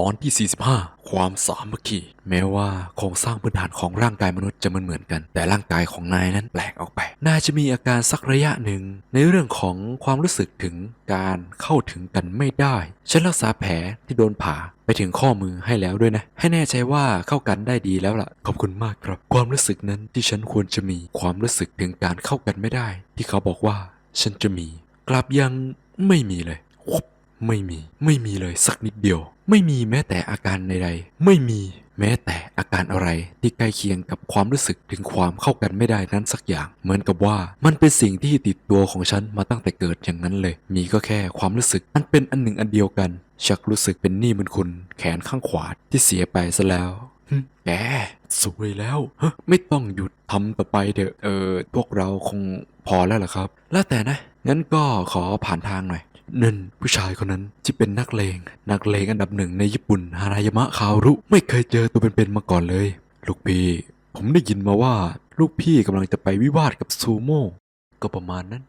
ตอนที่ 45 ความสามัคคี แม้ว่าโครงสร้างพื้นฐานของร่างกายมนุษย์จะเหมือนเหมือนกัน แต่ร่างกายของนายนั้นแปลกออกไปนายจะมีอาการสักระยะหนึ่ง ในเรื่องของความรู้สึกถึงการเข้าถึงกันไม่ได้ ฉันรักษาแผลที่โดนผ่าไปถึงข้อมือให้แล้วด้วยนะ ให้แน่ใจว่าเข้ากันได้ดีแล้วล่ะ ขอบคุณมากครับ ความรู้สึกนั้นที่ฉันควรจะมีความรู้สึกถึงการเข้ากันไม่ได้ ที่เขาบอกว่าฉันจะมี กลับยังไม่มีเลย ไม่มี ไม่มีเลยสักนิดเดียว ไม่มีแม้แต่อาการใดๆ ไม่มีแม้แต่อาการอะไรที่ใกล้เคียงกับความรู้สึกถึงความเข้ากันไม่ได้นั้นสักอย่าง เหมือนกับว่ามันเป็นสิ่งที่ติดตัวของฉันมาตั้งแต่เกิดอย่างนั้นเลย มีก็แค่ความรู้สึกอันเป็นอันหนึ่งอันเดียวกัน ชักรู้สึกเป็นหนี้มันคุณ แขนข้างขวาที่เสียไปซะแล้วหึแกสวยแล้วฮไม่ต้องหยุดทำต่อไปเถอะเออพวกเราคงพอแล้วเหรอครับ แล้วแต่นะงั้นก็ขอผ่านทางหน่อย นั่นผู้ชายคนนั้นที่เป็นนักเลง นักเลงอันดับหนึ่งในญี่ปุ่นฮารายามะคารุ ไม่เคยเจอตัวเป็นๆมาก่อนเลย ลูกพี่ ผมได้ยินมาว่า ลูกพี่กำลังจะไปวิวาทกับซูโม่ก็ประมาณนั้น